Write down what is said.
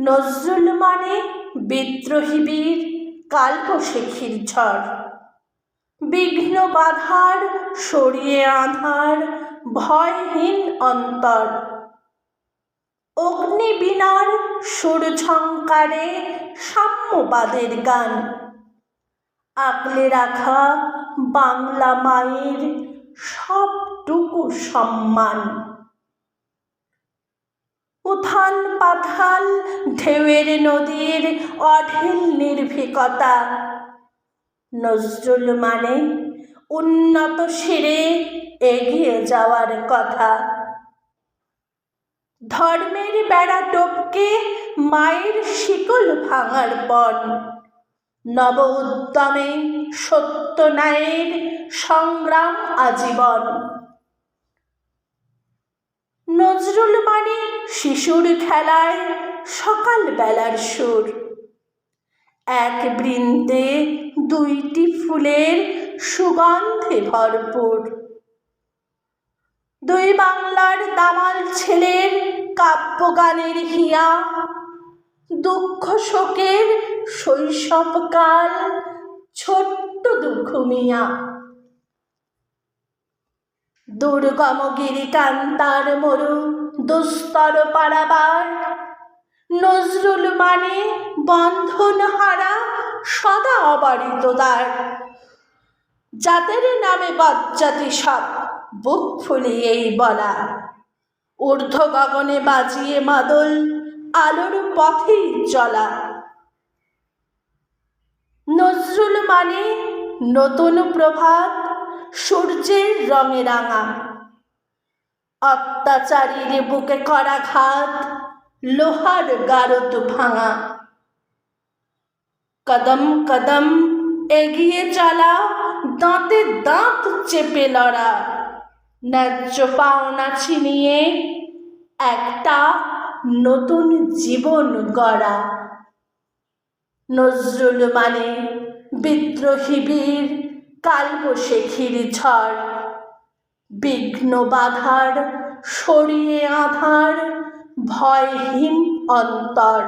নজরুল মানে বিদ্রোহী বীর কালবৈশাখীর ঝড়। বিঘ্ন বাধার সরিয়ে আধার, ভয়হীন অন্তর। অগ্নিবীণার সুর ঝঙ্কারে সাম্যবাদের গান। আগলে রাখা বাংলা মায়ের সবটুকু সম্মান। উথাল পাথাল, ঢেউয়ের নদীর অঢেল নির্ভীকতা। নজরুল মানে উন্নত শিরে এগিয়ে যাওয়ার কথা। ধর্মের বেড়া টপকে মায়ের শিকল ভাঙার পণ নব উদ্যমে সত্য ন্যায়ের সংগ্রাম আজীবন। নজরুল মানে শিশুর খেলায় সকাল বেলার সুর। এক বৃন্দে দুইটি ফুলের সুগন্ধে ভরপুর। দুই বাংলার দামাল ছেলের কাব্যগানের হিয়া। দুঃখ শোকের শৈশবকাল ছোট্ট দুঃখ মিয়া। দুর্গম গিরিকান্তার মরু, দুস্তর পারাবার। নজরুল মানে বন্ধন হারা, সদা অবারিত দ্বার। যাদের নামে বজ্জাতি সব, বুক ফুলিয়েই বলা। ঊর্ধ্ব গগনে বাজিয়ে মাদল, আলোর পথেই চলা। নজরুল মানে নতুন প্রভাত সূর্যের রঙে রাঙা। অত্যাচারীর বুকে করা ঘাত, লোহার গারদ ভাঙা। কদম কদম এগিয়ে চলা, দাঁতে দাঁত চেপে লড়া। ন্যায্য পাওনা ছিনিয়ে একটা নতুন জীবন গড়া। নজরুল মানে বিদ্রোহী বীর কালবৈশাখীর ঝড় বিঘ্ন বাধার সরিয়ে আধার ভয়হীন অন্তর।